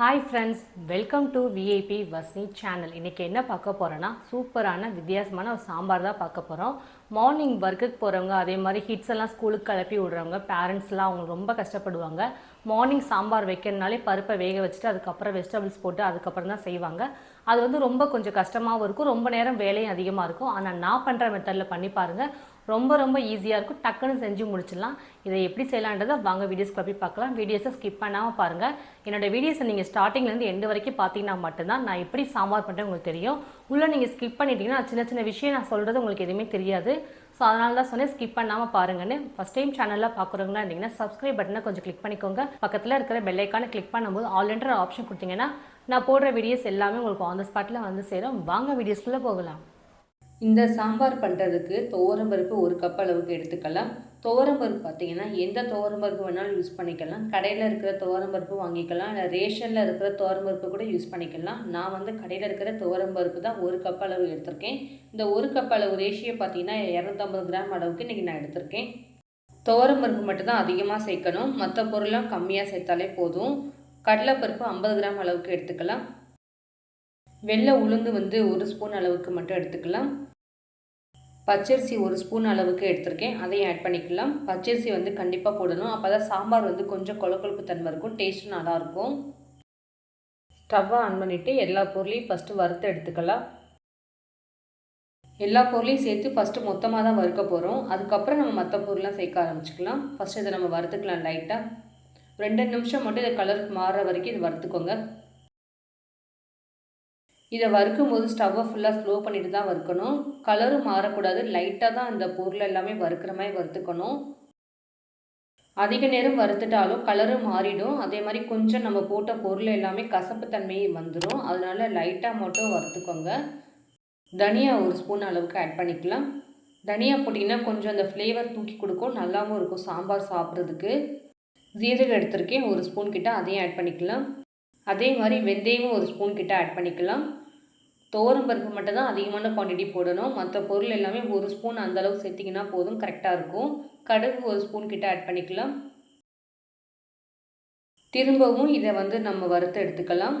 Hi friends welcome to VIP வஸ்னி channel இன்றைக்கி என்ன பார்க்க போகிறோன்னா சூப்பரான வித்தியாசமான ஒரு சாம்பார் தான் பார்க்க போகிறோம் மார்னிங் ஒர்க்குக்கு போகிறவங்க அதே மாதிரி ஹிட்ஸ் எல்லாம் ஸ்கூலுக்கு கிளப்பி விடுறவங்க பேரண்ட்ஸ்லாம் அவங்க ரொம்ப கஷ்டப்படுவாங்க. மார்னிங் சாம்பார் வைக்கிறதுனாலே பருப்பை வேக வச்சுட்டு அதுக்கப்புறம் வெஜிடபிள்ஸ் போட்டு அதுக்கப்புறம் தான் செய்வாங்க. அது வந்து ரொம்ப கொஞ்சம் கஷ்டமாகவும் இருக்கும். ரொம்ப நேரம் வேலையும் அதிகமாக இருக்கும். ஆனால் நான் பண்ணுற மெத்தடில் பண்ணி பாருங்கள் ரொம்ப ரொம்ப ஈஸியாக இருக்கும். டக்குன்னு செஞ்சு முடிச்சிடலாம். இதை எப்படி செய்யலான்றதை வாங்க வீடியோஸ் போய் பார்க்கலாம். வீடியோஸை ஸ்கிப் பண்ணாமல் பாருங்கள் என்னோட வீடியோஸை நீங்கள் ஸ்டார்டிங்லேருந்து எண்டு வரைக்கும் பார்த்தீங்கன்னா மட்டும்தான் நான் எப்படி சாம்பார் பண்ணுறேன் உங்களுக்கு தெரியும். உள்ளே நீங்கள் ஸ்கிப் பண்ணிட்டீங்கன்னா சின்ன சின்ன விஷயம் நான் சொல்கிறது உங்களுக்கு எதுவுமே தெரியாது. ஸோ அதனால தான் சொன்னேன் ஸ்கிப் பண்ணாமல் பாருங்கன்னு. ஃபஸ்ட் டைம் சேனலில் பார்க்குறவங்களா இருந்தீங்கன்னா சப்ஸ்கிரைப் பட்டனை கொஞ்சம் கிளிக் பண்ணிக்கோங்க. பக்கத்தில் இருக்கிற பெல்லைக்கான கிளிக் பண்ணும்போது ஆல்ரெண்டர் ஆப்ஷன் கொடுத்தீங்கன்னா நான் போடுற வீடியோஸ் எல்லாமே உங்களுக்கு ஆன் த ஸ்பாட்டில் வந்து சேரும். வாங்க வீடியோஸ்குள்ளே போகலாம். இந்த சாம்பார் பண்ணுறதுக்கு துவரம்பருப்பு ஒரு கப் அளவுக்கு எடுத்துக்கலாம். துவரம்பருப்பு பார்த்தீங்கன்னா எந்த துவரம்பருப்பு வேணாலும் யூஸ் பண்ணிக்கலாம். கடையில் இருக்கிற துவரம்பருப்பு வாங்கிக்கலாம். இல்லை ரேஷனில் இருக்கிற துவரம்பருப்பு கூட யூஸ் பண்ணிக்கலாம். நான் வந்து கடையில் இருக்கிற துவரம்பருப்பு தான் ஒரு கப் அளவு எடுத்திருக்கேன். இந்த ஒரு கப் அளவு ரேஷியோ பார்த்தீங்கன்னா இரநூத்தம்பது கிராம் அளவுக்கு இன்றைக்கி நான் எடுத்திருக்கேன். துவரம்பருப்பு மட்டும் தான் அதிகமாக சேர்க்கணும். மற்ற பொருள்லாம் கம்மியாக சேர்த்தாலே போதும். கடலைப்பருப்பு ஐம்பது கிராம் அளவுக்கு எடுத்துக்கலாம். வெள்ளை உளுந்து வந்து ஒரு ஸ்பூன் அளவுக்கு மட்டும் எடுத்துக்கலாம். பச்சரிசி ஒரு ஸ்பூன் அளவுக்கு எடுத்திருக்கேன். அதையும் ஆட் பண்ணிக்கலாம். பச்சரிசி வந்து கண்டிப்பாக போடணும். அப்போ தான் சாம்பார் வந்து கொஞ்சம் கொழக்கொழுப்பு தன்மை இருக்கும். டேஸ்ட்டும் நல்லாயிருக்கும் ஸ்டவ்வை ஆன் பண்ணிவிட்டு எல்லா பொருளையும் ஃபஸ்ட்டு வறுத்து எடுத்துக்கலாம். எல்லா பொருளையும் சேர்த்து ஃபஸ்ட்டு மொத்தமாக தான் வறுக்க போகிறோம் அதுக்கப்புறம் நம்ம மற்ற பொருள்லாம் சேர்க்க ஆரம்பிச்சுக்கலாம். ஃபஸ்ட்டு இதை நம்ம வறுத்துக்கலாம் லைட்டாக ரெண்டு நிமிஷம் மட்டும் இதை கலர் மாறுற வரைக்கும் இது வறுத்துக்கோங்க. இதை வறுக்கும் போது ஸ்டவ்வை ஃபுல்லாக ஸ்லோ பண்ணிட்டு தான் வறுக்கணும். கலரும் மாறக்கூடாது. லைட்டாக தான் இந்த பொருள் எல்லாமே வறுக்கிற மாதிரி வறுத்துக்கணும். அதிக நேரம் வறுத்துட்டாலும் கலரும் மாறிடும். அதே மாதிரி கொஞ்சம் நம்ம போட்ட பொருள் எல்லாமே கசப்பு தன்மையை வந்துடும் அதனால லைட்டாக மட்டும் வறுத்துக்கோங்க. தனியா ஒரு ஸ்பூன் அளவுக்கு ஆட் பண்ணிக்கலாம். தனியா போட்டிங்கன்னா கொஞ்சம் அந்த ஃப்ளேவர் தூக்கி கொடுக்கும். நல்லாவும் இருக்கும் சாம்பார் சாப்பிட்றதுக்கு. ஜீரகம் எடுத்திருக்கேன். ஒரு ஸ்பூன் கிட்ட அதையும் ஆட் பண்ணிக்கலாம். அதே மாதிரி வெந்தயமும் ஒரு ஸ்பூன் கிட்ட ஆட் பண்ணிக்கலாம். தோரம் பருப்பு மட்டும் தான் அதிகமான குவான்டிட்டி போடணும். மற்ற பொருள் எல்லாமே ஒரு ஸ்பூன் அந்தளவு சேர்த்திங்கன்னா போதும் கரெக்டாக இருக்கும். கடுகு ஒரு ஸ்பூன் கிட்ட ஆட் பண்ணிக்கலாம். திரும்பவும் இதை வந்து நம்ம வறுத்து எடுத்துக்கலாம்.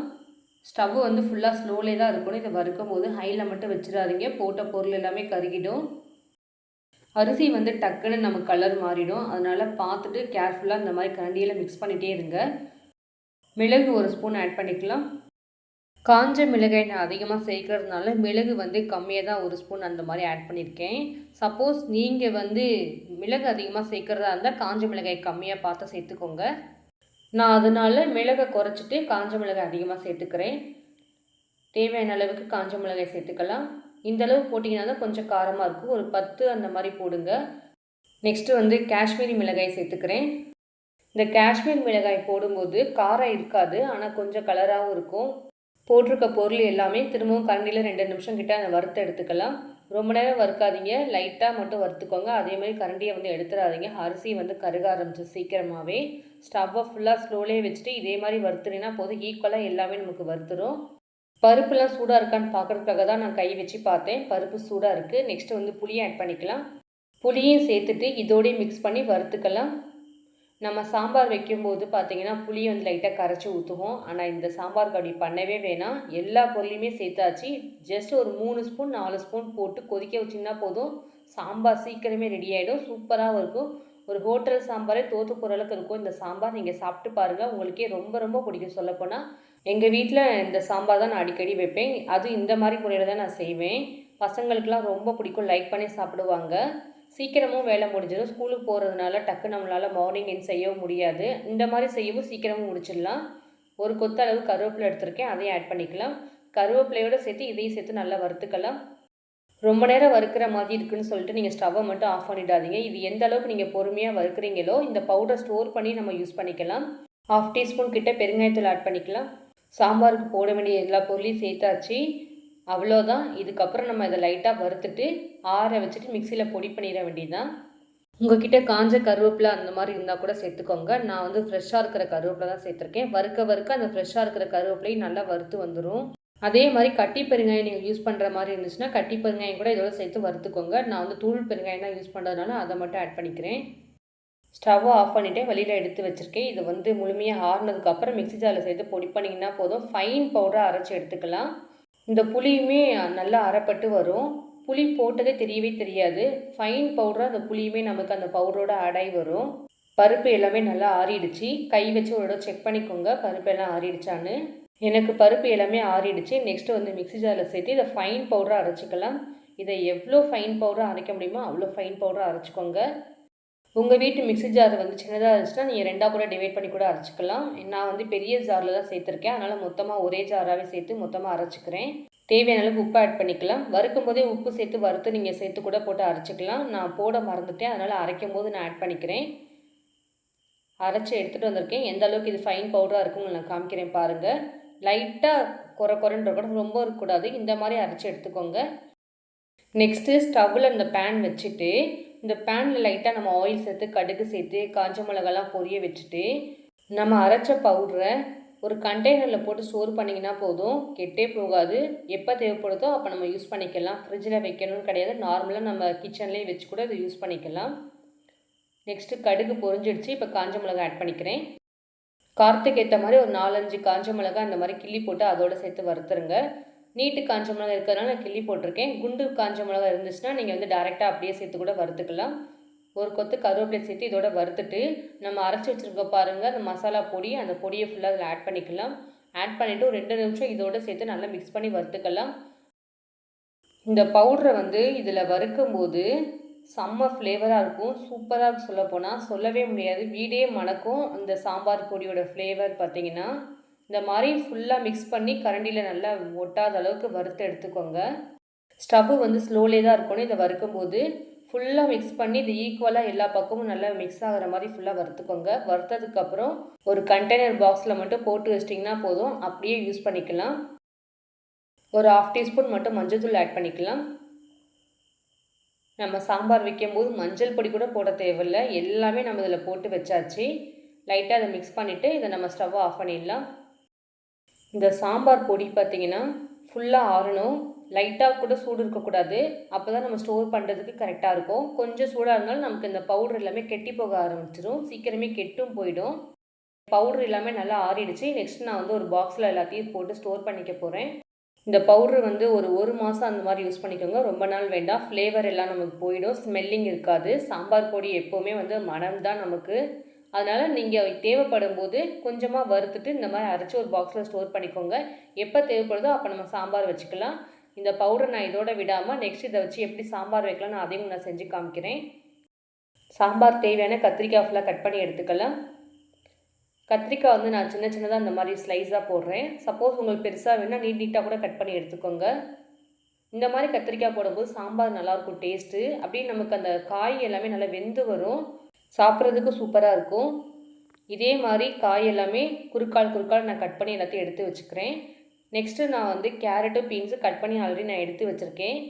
ஸ்டவ் வந்து ஃபுல்லாக ஸ்லோலே தான் இருக்கணும். இதை வறுக்கும் போது ஹையில் மட்டும் வச்சிடாதீங்க. போட்ட பொருள் எல்லாமே கருகிடும். அரிசி வந்து டக்குன்னு நம்ம கலர் மாறிடும். அதனால் பார்த்துட்டு கேர்ஃபுல்லாக இந்த மாதிரி கரண்டியில் மிக்ஸ் பண்ணிகிட்டே இருங்க. மிளகு ஒரு ஸ்பூன் ஆட் பண்ணிக்கலாம். காஞ்ச மிளகாய் நான் அதிகமாக சேர்க்கறதுனால மிளகு வந்து கம்மியாக தான் ஒரு ஸ்பூன் அந்த மாதிரி ஆட் பண்ணியிருக்கேன் சப்போஸ் நீங்கள் வந்து மிளகு அதிகமாக சேர்க்குறதா இருந்தால் காஞ்ச மிளகாய் கம்மியாக பார்த்து சேர்த்துக்கோங்க. நான் அதனால் மிளகை குறைச்சிட்டு காஞ்ச மிளகாய் அதிகமாக சேர்த்துக்கிறேன். தேவையான அளவுக்கு காஞ்ச மிளகாய் சேர்த்துக்கலாம். இந்தளவு போட்டிங்கன்னா தான் கொஞ்சம் காரமாக இருக்கும். ஒரு பத்து அந்த மாதிரி போடுங்க. நெக்ஸ்ட்டு வந்து காஷ்மீரி மிளகாய் சேர்த்துக்கிறேன். இந்த காஷ்மீர் மிளகாய் போடும்போது காரம் இருக்காது ஆனால் கொஞ்சம் கலராகவும் இருக்கும். போட்டிருக்க பொருள் எல்லாமே திரும்பவும் கரண்டியில் ரெண்டு நிமிஷம் கிட்ட அதை வறுத்து எடுத்துக்கலாம். ரொம்ப நேரம் வறுக்காதீங்க. லைட்டாக மட்டும் வறுத்துக்கோங்க. அதே மாதிரி கரண்டியை வந்து எடுத்துடாதீங்க. அரிசி வந்து கருக ஆரம்பிச்சு சீக்கிரமாகவே ஸ்டவ்வை ஃபுல்லாக ஸ்லோலே வச்சுட்டு இதே மாதிரி வறுத்துனீங்கன்னா போதும். ஈக்குவலாக எல்லாமே நமக்கு வறுத்துரும். பருப்புலாம் சூடாக இருக்கான்னு பார்க்குறதுக்காக தான் நான் கை வச்சு பார்த்தேன். பருப்பு சூடாக இருக்குது நெக்ஸ்ட்டு வந்து புளியை ஆட் பண்ணிக்கலாம். புளியும் சேர்த்துட்டு இதோடய மிக்ஸ் பண்ணி வறுத்துக்கலாம். நம்ம சாம்பார் வைக்கும்போது பார்த்திங்கன்னா புளியை வந்து லைட்டாக கரைச்சி ஊற்றுவோம் ஆனால் இந்த சாம்பாருக்கு அப்படி பண்ணவே வேணாம். எல்லா பொருளையுமே சேர்த்தாச்சு. ஜஸ்ட் ஒரு மூணு ஸ்பூன் நாலு ஸ்பூன் போட்டு கொதிக்க வச்சிங்கன்னா போதும். சாம்பார் சீக்கிரமே ரெடி ஆகிடும் சூப்பராகவும் இருக்கும். ஒரு ஹோட்டல் சாம்பாரே தோற்று போகிற அளவுக்கு இருக்கும். இந்த சாம்பார் நீங்கள் சாப்பிட்டு பாருங்கள் உங்களுக்கே ரொம்ப ரொம்ப பிடிக்கும் சொல்லப்போனால் எங்கள் வீட்டில் இந்த சாம்பார் தான் நான் அடிக்கடி வைப்பேன். அது இந்த மாதிரி முறையில் தான் நான் செய்வேன். பசங்களுக்கெலாம் ரொம்ப பிடிக்கும். லைக் பண்ணி சாப்பிடுவாங்க. சீக்கிரமும் வேலை முடிஞ்சிடும். ஸ்கூலுக்கு போகிறதுனால டக்கு நம்மளால் மார்னிங் என் செய்யவும் முடியாது. இந்த மாதிரி செய்யவும் சீக்கிரமும் முடிச்சிடலாம். ஒரு கொத்த அளவு கருவேப்பிலை எடுத்திருக்கேன். அதையும் ஆட் பண்ணிக்கலாம். கருவேப்பிலையோடு சேர்த்து இதையும் சேர்த்து நல்லா வறுத்துக்கலாம். ரொம்ப நேரம் வறுக்கிற மாதிரி இருக்குன்னு சொல்லிட்டு நீங்கள் ஸ்டவ்வை மட்டும் ஆஃப் பண்ணிடாதீங்க. இது எந்த அளவுக்கு நீங்கள் பொறுமையாக வறுக்கிறீங்களோ இந்த பவுடர் ஸ்டோர் பண்ணி நம்ம யூஸ் பண்ணிக்கலாம். ஹாஃப் டீஸ்பூன் கிட்ட பெருங்காயத்தூள் ஆட் பண்ணிக்கலாம். சாம்பாருக்கு போட வேண்டிய எல்லா பொருளையும் சேர்த்தாச்சு. அவ்வளோதான் இதுக்கப்புறம் நம்ம இதை லைட்டாக வறுத்துட்டு ஆற வச்சுட்டு மிக்சியில் பொடி பண்ணிட வேண்டியதுதான். உங்ககிட்ட காஞ்ச கருவேப்பிலை அந்த மாதிரி இருந்தால் கூட சேர்த்துக்கோங்க. நான் வந்து ஃப்ரெஷ்ஷாக இருக்கிற கருவேப்பிலை தான் சேர்த்துருக்கேன். வறுக்க வறுக்க அந்த ஃப்ரெஷ்ஷாக இருக்கிற கருவேப்பிலையும் நல்லா வறுத்து வந்துடும் அதே மாதிரி கட்டி பெருங்காயம் நீங்கள் யூஸ் பண்ணுற மாதிரி இருந்துச்சுன்னா கட்டி பெருங்காயம் கூட இதோட சேர்த்து வறுத்துக்கோங்க. நான் வந்து தூள் பெருங்காயம் தான் யூஸ் பண்ணுறதுனால அதை மட்டும் ஆட் பண்ணிக்கிறேன். ஸ்டவ்வை ஆஃப் பண்ணிவிட்டு வெளியில் எடுத்து வச்சுருக்கேன். இது வந்து முழுமையாக ஆறுனதுக்கப்புறம் மிக்ஸி ஜாரில் சேர்த்து பொடி பண்ணிங்கன்னா போதும். ஃபைன் பவுடராக அரைச்சி எடுத்துக்கலாம். இந்த புளியுமே நல்லா அரைப்பட்டு வரும். புளி போட்டதே தெரியவே தெரியாது. ஃபைன் பவுடராக அந்த புளியுமே நமக்கு அந்த பவுடரோட அடை வரும். பருப்பு எல்லாமே நல்லா ஆறிடுச்சு. கை வச்சு ஒரு தடவை செக் பண்ணிக்கோங்க. பருப்பு எல்லாம் ஆறிடுச்சான்னு. எனக்கு பருப்பு எல்லாமே ஆறிடுச்சு. நெக்ஸ்ட்டு வந்து மிக்ஸி ஜாரில் சேர்த்து இதை ஃபைன் பவுடராக அரைச்சிக்கலாம். இதை எவ்வளோ ஃபைன் பவுடராக அரைக்க முடியுமோ அவ்வளோ ஃபைன் பவுடராக அரைச்சிக்கோங்க. உங்கள் வீட்டு மிக்ஸி ஜார் வந்து சின்னதாக இருந்துச்சுன்னா நீங்கள் ரெண்டாக கூட டிவைட் பண்ணி கூட அரைச்சிக்கலாம். நான் வந்து பெரிய ஜாரில் தான் சேர்த்துருக்கேன். அதனால் மொத்தமாக ஒரே ஜாராகவே சேர்த்து மொத்தமாக அரைச்சிக்கிறேன். தேவையான அளவுக்கு உப்பு ஆட் பண்ணிக்கலாம். வறுக்கும் போதே உப்பு சேர்த்து வறுத்து நீங்கள் சேர்த்து கூட போட்டு அரைச்சிக்கலாம். நான் போட மறந்துட்டேன். அதனால் அரைக்கும் போது நான் ஆட் பண்ணிக்கிறேன். அரைச்சி எடுத்துகிட்டு வந்திருக்கேன். எந்த அளவுக்கு இது ஃபைன் பவுடராக இருக்குன்னு நான் காமிக்கிறேன் பாருங்கள் லைட்டாக குறை குறைன்ற கூட ரொம்ப இருக்கக்கூடாது. இந்த மாதிரி அரைச்சி எடுத்துக்கோங்க. நெக்ஸ்ட்டு ஸ்டவ்வில் இந்த பேன் வச்சுட்டு இந்த பேனில் லைட்டாக நம்ம ஆயில் சேர்த்து கடுகு சேர்த்து காஞ்ச மிளகாலாம் பொரிய வச்சுட்டு நம்ம அரைச்ச பவுடரை ஒரு கண்டெய்னரில் போட்டு ஸ்டோர் பண்ணிங்கன்னா போதும். கெட்டே போகாது. எப்போ தேவைப்படுதோ அப்போ நம்ம யூஸ் பண்ணிக்கலாம். ஃப்ரிட்ஜில் வைக்கணும்னு கிடையாது. நார்மலாக நம்ம கிச்சன்லேயே வச்சு கூட அதை யூஸ் பண்ணிக்கலாம். நெக்ஸ்ட்டு கடுகு பொரிஞ்சிடுச்சு. இப்போ காஞ்ச மிளகா ஆட் பண்ணிக்கிறேன். காரத்துக்கு ஏற்ற மாதிரி ஒரு நாலஞ்சு காஞ்ச மிளகா இந்த மாதிரி கிள்ளி போட்டு அதோட சேர்த்து வறுத்துருங்க. நீட்டு காஞ்ச மிளகா இருக்கிறதுனால நான் கிள்ளி போட்டிருக்கேன். குண்டு காஞ்ச மிளகா இருந்துச்சுன்னா நீங்கள் வந்து டேரெக்டாக அப்படியே சேர்த்து கூட வறுத்துக்கலாம். ஒரு கொத்து கருவேப்பிலை சேர்த்து இதோட வறுத்துட்டு நம்ம அரைச்சி வச்சுருக்க பாருங்கள் அந்த மசாலா பொடி அந்த பொடியை ஃபுல்லாக அதில் ஆட் பண்ணிக்கலாம். ஆட் பண்ணிவிட்டு ஒரு ரெண்டு நிமிஷம் இதோட சேர்த்து நல்லா மிக்ஸ் பண்ணி வறுத்துக்கலாம். இந்த பவுடரை வந்து இதில் வறுக்கும்போது செம்ம ஃப்ளேவராக இருக்கும். சூப்பராக சொல்ல போனால் சொல்லவே முடியாது. வீடே மணக்கும் இந்த சாம்பார் பொடியோட ஃப்ளேவர் பார்த்தீங்கன்னா. இந்த மாதிரி ஃபுல்லாக மிக்ஸ் பண்ணி கரண்டியில் நல்லா ஒட்டாத அளவுக்கு வறுத்து எடுத்துக்கோங்க. ஸ்டவ்வு வந்து ஸ்லோலே தான் இருக்கணும். இதை வறுக்கும்போது ஃபுல்லாக மிக்ஸ் பண்ணி இது ஈக்குவலாக எல்லா பக்கமும் நல்லா மிக்ஸ் ஆகிற மாதிரி ஃபுல்லாக வறுத்துக்கோங்க. வறுத்ததுக்கப்புறம் ஒரு கண்டெய்னர் பாக்ஸில் மட்டும் போட்டு வச்சிட்டிங்கன்னா போதும். அப்படியே யூஸ் பண்ணிக்கலாம். ஒரு ஆஃப் டீஸ்பூன் மட்டும் மஞ்சள் தூள் ஆட் பண்ணிக்கலாம். நம்ம சாம்பார் வைக்கும்போது மஞ்சள் பொடி கூட போட தேவையில்லை. எல்லாமே நம்ம இதில் போட்டு வச்சாச்சு. லைட்டாக அதை மிக்ஸ் பண்ணிவிட்டு இதை நம்ம ஸ்டவ்வை ஆஃப் பண்ணிடலாம். இந்த சாம்பார் பொடி பார்த்திங்கன்னா ஃபுல்லாக ஆறணும். லைட்டாக கூட சூடு இருக்கக்கூடாது. அப்போ தான் நம்ம ஸ்டோர் பண்ணுறதுக்கு கரெக்டாக இருக்கும். கொஞ்சம் சூடாக இருந்தாலும் நமக்கு இந்த பவுடர் எல்லாமே கெட்டி போக ஆரம்பிச்சிடும் சீக்கிரமே கெட்டும் போயிடும். பவுடர் எல்லாமே நல்லா ஆறிடுச்சு. நெக்ஸ்ட் நான் வந்து ஒரு பாக்ஸில் எல்லாத்தையும் போட்டு ஸ்டோர் பண்ணிக்க போகிறேன் இந்த பவுட்ரு வந்து ஒரு ஒரு மாதம் அந்த மாதிரி யூஸ் பண்ணிக்கோங்க. ரொம்ப நாள் வேண்டாம். ஃப்ளேவர் எல்லாம் நமக்கு போயிடும். ஸ்மெல்லிங் இருக்காது. சாம்பார் பொடி எப்போவுமே வந்து மனம் தான் நமக்கு. அதனால் நீங்கள் தேவைப்படும் போது கொஞ்சமாக வறுத்துட்டு இந்த மாதிரி அரைச்சி ஒரு பாக்ஸில் ஸ்டோர் பண்ணிக்கோங்க. எப்போ தேவைப்படுதோ அப்போ நம்ம சாம்பார் வச்சுக்கலாம். இந்த பவுடர் நான் இதோட விடாமல் நெக்ஸ்ட் இதை வச்சு எப்படி சாம்பார் வைக்கலாம் நான் அதையும் நான் செஞ்சு காமிக்கிறேன். சாம்பார் தேவையான கத்திரிக்காய் ஃபுல்லாக கட் பண்ணி எடுத்துக்கலாம். கத்திரிக்காய் வந்து நான் சின்ன சின்னதாக இந்த மாதிரி ஸ்லைஸாக போடுறேன். சப்போஸ் உங்களுக்கு பெருசாக வேணால் நீட் நீட்டாக கூட கட் பண்ணி எடுத்துக்கோங்க. இந்த மாதிரி கத்திரிக்காய் போடும்போது சாம்பார் நல்லாயிருக்கும் டேஸ்ட்டு அப்படியே நமக்கு அந்த காய் எல்லாமே நல்லா வெந்து வரும். சாப்பிட்றதுக்கு சூப்பராக இருக்கும். இதே மாதிரி காய் எல்லாமே குறுக்கால் குறுக்கால் நான் கட் பண்ணி எல்லாத்தையும் எடுத்து வச்சுக்கிறேன். நெக்ஸ்ட்டு நான் வந்து கேரட்டு பீன்ஸு கட் பண்ணி ஆல்ரெடி நான் எடுத்து வச்சுருக்கேன்.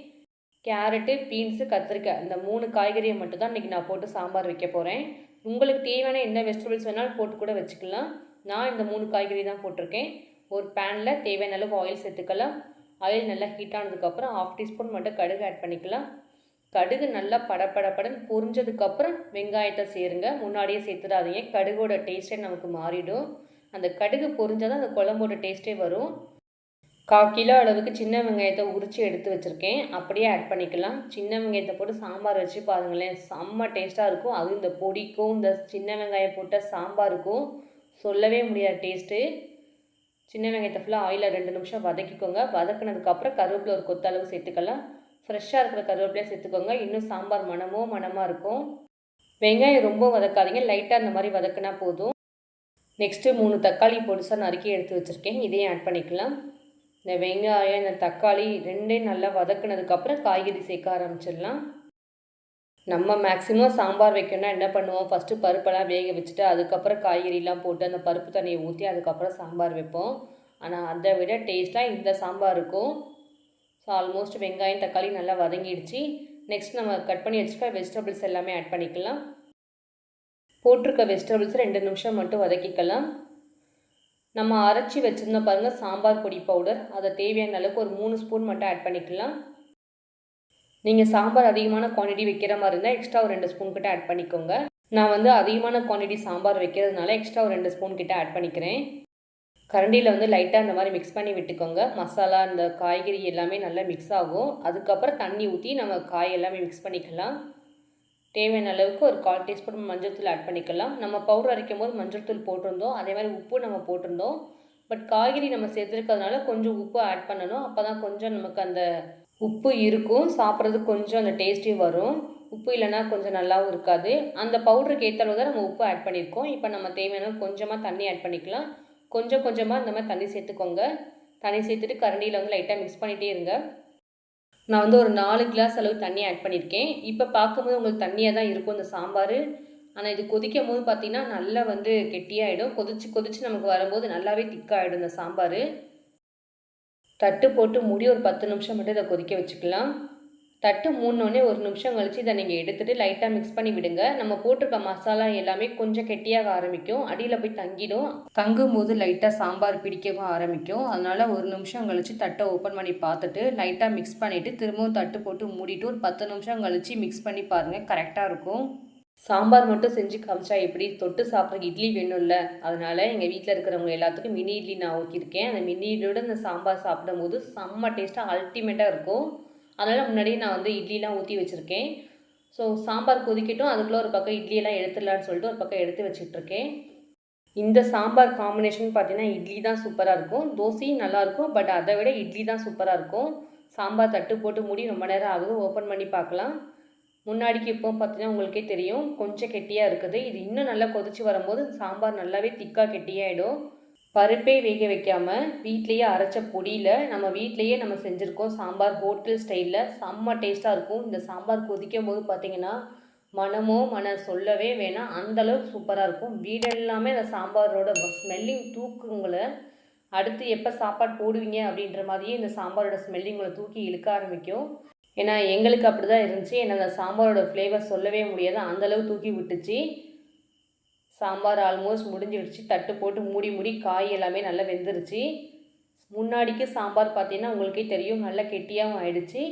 கேரட்டு பீன்ஸு கத்திரிக்காய் இந்த மூணு காய்கறியை மட்டும் தான் இன்றைக்கி நான் போட்டு சாம்பார் வைக்க போகிறேன் உங்களுக்கு தேவையான என்ன வெஜிடபிள்ஸ் வேணாலும் போட்டு கூட வச்சுக்கலாம். நான் இந்த மூணு காய்கறி தான் போட்டிருக்கேன். ஒரு பேனில் தேவையான அளவுக்கு ஆயில் சேர்த்துக்கலாம். ஆயில் நல்லா ஹீட் ஆனதுக்கப்புறம் ஹாஃப் டீஸ்பூன் மட்டும் கடுகு ஆட் பண்ணிக்கலாம். கடுகு நல்லா படப்படப்படன்னு பொரிஞ்சதுக்கப்புறம் வெங்காயத்தை சேருங்க. முன்னாடியே சேர்த்துடாதீங்க. கடுகோட டேஸ்ட்டே நமக்கு மாறிடும். அந்த கடுகு பொரிஞ்சால் தான் அந்த குழம்போட டேஸ்ட்டே வரும். கால் கிலோ அளவுக்கு சின்ன வெங்காயத்தை உரித்து எடுத்து வச்சுருக்கேன். அப்படியே ஆட் பண்ணிக்கலாம். சின்ன வெங்காயத்தை போட்டு சாம்பார் வச்சு பாருங்களேன். செம்ம டேஸ்ட்டாக இருக்கும். அதுவும் இந்த பொடிக்கும் இந்த சின்ன வெங்காயம் போட்ட சாம்பாருக்கும் சொல்லவே முடியாத டேஸ்ட்டு சின்ன வெங்காயத்தை ஃபுல்லாக ஆயிலில் ரெண்டு நிமிஷம் வதக்கிக்கோங்க. வதக்கினதுக்கப்புறம் கருவேப்பில் ஒரு கொத்தளவு சேர்த்துக்கலாம். ஃப்ரெஷ்ஷாக இருக்கிற கருவேப்பிலையை சேர்த்துக்கோங்க. இன்னும் சாம்பார் மனமோ மனமாக இருக்கும் வெங்காயம் ரொம்ப வதக்காதீங்க. லைட்டாக அந்த மாதிரி வதக்கினா போதும். நெக்ஸ்ட்டு மூணு தக்காளி பொடிசாக நறுக்கி எடுத்து வச்சுருக்கேன். இதையும் ஆட் பண்ணிக்கலாம். இந்த வெங்காயம் இந்த தக்காளி ரெண்டையும் நல்லா வதக்குனதுக்கப்புறம் காய்கறி சேர்க்க ஆரம்பிச்சிடலாம். நம்ம மேக்ஸிமம் சாம்பார் வைக்கணும்னா என்ன பண்ணுவோம்? ஃபஸ்ட்டு பருப்பெல்லாம் வேக வச்சுட்டு அதுக்கப்புறம் காய்கறிலாம் போட்டு அந்த பருப்பு தண்ணியை ஊற்றி அதுக்கப்புறம் சாம்பார் வைப்போம். ஆனால் அதை விட டேஸ்ட்டாக இந்த சாம்பார் இருக்கும். ஸோ ஆல்மோஸ்ட் வெங்காயம் தக்காளி நல்லா வதங்கிடுச்சு. நெக்ஸ்ட் நம்ம கட் பண்ணி வச்சுருக்க வெஜிடபிள்ஸ் எல்லாமே ஆட் பண்ணிக்கலாம். போட்டிருக்க வெஜிடபிள்ஸ் ரெண்டு நிமிஷம் மட்டும் வதக்கிக்கலாம். நம்ம அரைச்சி வச்சுருந்தோம் பாருங்கள் சாம்பார் பொடி பவுடர் அதை தேவையான அளவுக்கு ஒரு மூணு ஸ்பூன் மட்டும் ஆட் பண்ணிக்கலாம். நீங்கள் சாம்பார் அதிகமான குவான்டிட்டி வைக்கிற மாதிரி இருந்தால் எக்ஸ்ட்ரா ஒரு ரெண்டு ஸ்பூன் கிட்ட ஆட் பண்ணிக்கோங்க. நான் வந்து அதிகமான குவான்டிட்டி சாம்பார் வைக்கிறதுனால எக்ஸ்ட்ரா ஒரு ரெண்டு ஸ்பூன் கிட்ட ஆட் பண்ணிக்கிறேன். கரண்டியில் வந்து லைட்டாக இந்த மாதிரி மிக்ஸ் பண்ணி விட்டுக்கோங்க. மசாலா இந்த காய்கறி எல்லாமே நல்லா மிக்ஸ் ஆகும். அதுக்கப்புறம் தண்ணி ஊற்றி நம்ம காய் எல்லாமே மிக்ஸ் பண்ணிக்கலாம். தேவையான அளவுக்கு ஒரு கால் டீஸ்பூன் மஞ்சள் தூள் ஆட் பண்ணிக்கலாம். நம்ம பவுடர் அரைக்கும் போது மஞ்சள் தூள் போட்டிருந்தோம். அதே மாதிரி உப்பு நம்ம போட்டிருந்தோம். பட் காய்கறி நம்ம சேர்த்துருக்கிறதுனால கொஞ்சம் உப்பு ஆட் பண்ணணும். அப்போ தான் கொஞ்சம் நமக்கு அந்த உப்பு இருக்கும். சாப்பிட்றதுக்கு கொஞ்சம் அந்த டேஸ்ட்டே வரும். உப்பு இல்லைன்னா கொஞ்சம் நல்லாவும் இருக்காது. அந்த பவுடருக்கு ஏற்ற அளவு தான் நம்ம உப்பு ஆட் பண்ணியிருக்கோம். இப்போ நம்ம தேவையான கொஞ்சமாக தண்ணி ஆட் பண்ணிக்கலாம். கொஞ்சம் கொஞ்சமாக இந்த மாதிரி தண்ணி சேர்த்துக்கோங்க. தண்ணி சேர்த்துட்டு கரண்டியில் வந்து லைட்டாக மிக்ஸ் பண்ணிகிட்டே இருங்க. நான் வந்து ஒரு நாலு கிளாஸ் அளவு தண்ணி ஆட் பண்ணியிருக்கேன் இப்போ பார்க்கும்போது உங்களுக்கு தண்ணியாக தான் இருக்கும் இந்த சாம்பார். ஆனால் இது கொதிக்கும் போது பார்த்திங்கன்னா நல்லா வந்து கெட்டியாகிடும் கொதிச்சு கொதிச்சு நமக்கு வரும்போது நல்லாவே திக்காகிடும் இந்த சாம்பார். தட்டு போட்டு மூடி ஒரு பத்து நிமிஷம் மட்டும் இதை கொதிக்க வச்சுக்கலாம். தட்டு மூணுனே ஒரு நிமிஷம் கழித்து இதை நீங்கள் எடுத்துகிட்டு லைட்டாக மிக்ஸ் பண்ணி விடுங்க. நம்ம போட்டிருக்க மசாலா எல்லாமே கொஞ்சம் கெட்டியாக ஆரம்பிக்கும். அடியில் போய் தங்கிடும். தங்கும் போது லைட்டாக சாம்பார் பிடிக்கவும் ஆரம்பிக்கும். அதனால் ஒரு நிமிஷம் கழித்து தட்டை ஓப்பன் பண்ணி பார்த்துட்டு லைட்டாக மிக்ஸ் பண்ணிவிட்டு திரும்பவும் தட்டு போட்டு மூடிட்டு ஒரு பத்து நிமிஷம் கழித்து மிக்ஸ் பண்ணி பாருங்கள் கரெக்டாக இருக்கும். சாம்பார் மட்டும் செஞ்சு காமிச்சா எப்படி? தொட்டு சாப்பிட்ற இட்லி வேணும்ல. அதனால் எங்கள் வீட்டில் இருக்கிறவங்க எல்லாத்துக்கும் மினி இட்லி நான் ஊற்றிருக்கேன் அந்த மினி இட்லியோட அந்த சாம்பார் சாப்பிடும்போது செம்ம டேஸ்ட்டாக அல்டிமேட்டாக இருக்கும். அதனால் முன்னாடியே நான் வந்து இட்லிலாம் ஊற்றி வச்சுருக்கேன். ஸோ சாம்பார் கொதிக்கட்டும் அதுக்குள்ளே ஒரு பக்கம் இட்லியெல்லாம் எடுத்துடலான்னு சொல்லிட்டு ஒரு பக்கம் எடுத்து வச்சுட்ருக்கேன் இந்த சாம்பார் காம்பினேஷன் பார்த்தீங்கன்னா இட்லி தான் சூப்பராக இருக்கும். தோசையும் நல்லாயிருக்கும் பட் அதை விட இட்லி தான் சூப்பராக இருக்கும். சாம்பார் தட்டு போட்டு மூடி ரொம்ப நேரம் ஆகுது ஓப்பன் பண்ணி பார்க்கலாம் முன்னாடிக்கு இப்போ பார்த்தீங்கன்னா உங்களுக்கே தெரியும் கொஞ்சம் கெட்டியாக இருக்குது. இது இன்னும் நல்லா கொதிச்சு வரும்போது சாம்பார் நல்லாவே திக்காக கெட்டியாகிடும் பருப்பே வேக வைக்காமல் வீட்லேயே அரைச்ச பொடியில் நம்ம வீட்லேயே நம்ம செஞ்சுருக்கோம் சாம்பார் ஹோட்டல் ஸ்டைலில். செம்ம டேஸ்ட்டாக இருக்கும். இந்த சாம்பார் கொதிக்கும் போது பார்த்திங்கன்னா மனமோ மன சொல்லவே வேணாம். அந்தளவுக்கு சூப்பராக இருக்கும். வீடெல்லாமே அந்த சாம்பாரோட ஸ்மெல்லிங் தூக்குங்களை அடுத்து எப்போ சாப்பாடு போடுவீங்க அப்படின்ற மாதிரியே இந்த சாம்பாரோட ஸ்மெல்லிங் உங்களை தூக்கி இழுக்க ஆரம்பிக்கும். ஏன்னா எங்களுக்கு அப்படி தான் இருந்துச்சு. ஏன்னா அந்த சாம்பாரோட ஃப்ளேவர் சொல்லவே முடியாது. அந்தளவு தூக்கி விட்டுச்சு. சாம்பார் ஆல்மோஸ்ட் முடிஞ்சிடுச்சு. தட்டு போட்டு மூடி மூடி காய் எல்லாமே நல்லா வெந்துருச்சு. முன்னாடிக்கு சாம்பார் பார்த்தீங்கன்னா உங்களுக்கே தெரியும் நல்லா கெட்டியாகவும் ஆயிடுச்சு.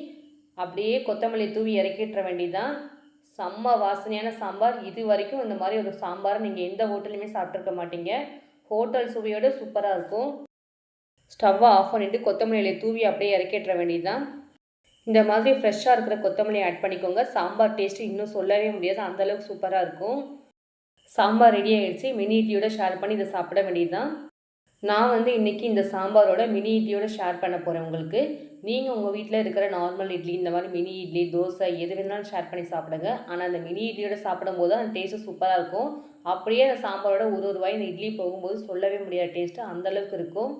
அப்படியே கொத்தமல்லி தூவி இறக்கிட்டுற வேண்டிதான் செம்ம வாசனையான சாம்பார். இது வரைக்கும் இந்த மாதிரி ஒரு சாம்பார் நீங்கள் எந்த ஹோட்டலுமே சாப்பிட்ருக்க மாட்டீங்க. ஹோட்டல் சுவையோடு சூப்பராக இருக்கும். ஸ்டவ்வை ஆஃப் பண்ணிவிட்டு கொத்தமல்லி தூவி அப்படியே இறக்கிட்டுற வேண்டியதுதான். இந்த மாதிரி ஃப்ரெஷ்ஷாக இருக்கிற கொத்தமல்லியை ஆட் பண்ணிக்கோங்க. சாம்பார் டேஸ்ட்டு இன்னும் சொல்லவே முடியாது. அந்தளவுக்கு சூப்பராக இருக்கும். சாம்பார் ரெடி ஆகிடுச்சு மினி இட்லியோட ஷேர் பண்ணி இதை சாப்பிட வேண்டியது தான் நான் வந்து இன்றைக்கி இந்த சாம்பாரோட மினி இட்லியோட ஷேர் பண்ண போகிறேன் உங்களுக்கு. நீங்கள் உங்கள் வீட்டில் இருக்கிற நார்மல் இட்லி இந்த மாதிரி மினி இட்லி தோசை எது வேணாலும் ஷேர் பண்ணி சாப்பிடுங்க. ஆனால் அந்த மினி இட்லியோட சாப்பிடும் போது அந்த டேஸ்ட்டு சூப்பராக இருக்கும். அப்படியே அந்த சாம்பாரோட ஒரு ஒரு வாய் இந்த இட்லி போகும்போது சொல்லவே முடியாத டேஸ்ட்டு அந்தளவுக்கு இருக்கும்.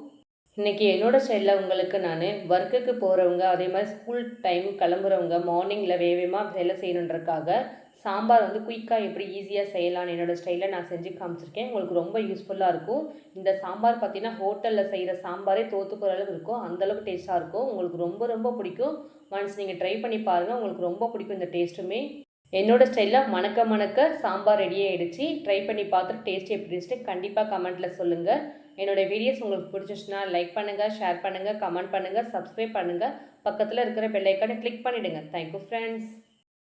இன்றைக்கி என்னோடய ஸ்டைலில் உங்களுக்கு நான் ஒர்க்குக்கு போகிறவங்க அதே மாதிரி ஸ்கூல் டைம் கிளம்புறவங்க மார்னிங்கில் வேகமாக வேலை செய்யணுன்றக்காக சாம்பார் வந்து குயிக்காக எப்படி ஈஸியாக செய்யலாம்னு என்னோடய ஸ்டைலில் நான் செஞ்சு காமிச்சிருக்கேன். உங்களுக்கு ரொம்ப யூஸ்ஃபுல்லாக இருக்கும். இந்த சாம்பார் பார்த்தீங்கன்னா ஹோட்டலில் செய்கிற சாம்பாரே தோற்று போகிற அளவுக்கு இருக்கும். அந்தளவுக்கு டேஸ்ட்டாக இருக்கும். உங்களுக்கு ரொம்ப ரொம்ப பிடிக்கும். ஒன்ஸ் நீங்கள் ட்ரை பண்ணி பாருங்கள் உங்களுக்கு ரொம்ப பிடிக்கும் இந்த டேஸ்ட்டுமே என்னோடய ஸ்டைலில் மணக்க மணக்க சாம்பார் ரெடி ஆகிடுச்சு ட்ரை பண்ணி பார்த்துட்டு டேஸ்ட் எப்படி இருந்துச்சு கண்டிப்பாக கமெண்ட்டில் சொல்லுங்கள் என்னோடய வீடியோஸ் உங்களுக்கு பிடிச்சிச்சுன்னா லைக் பண்ணுங்கள் ஷேர் பண்ணுங்கள் கமெண்ட் பண்ணுங்கள் சப்ஸ்கிரைப் பண்ணுங்கள் பக்கத்தில் இருக்கிற பெல்லைக்கானை கிளிக் பண்ணிவிடுங்க தேங்க்யூ ஃப்ரெண்ட்ஸ்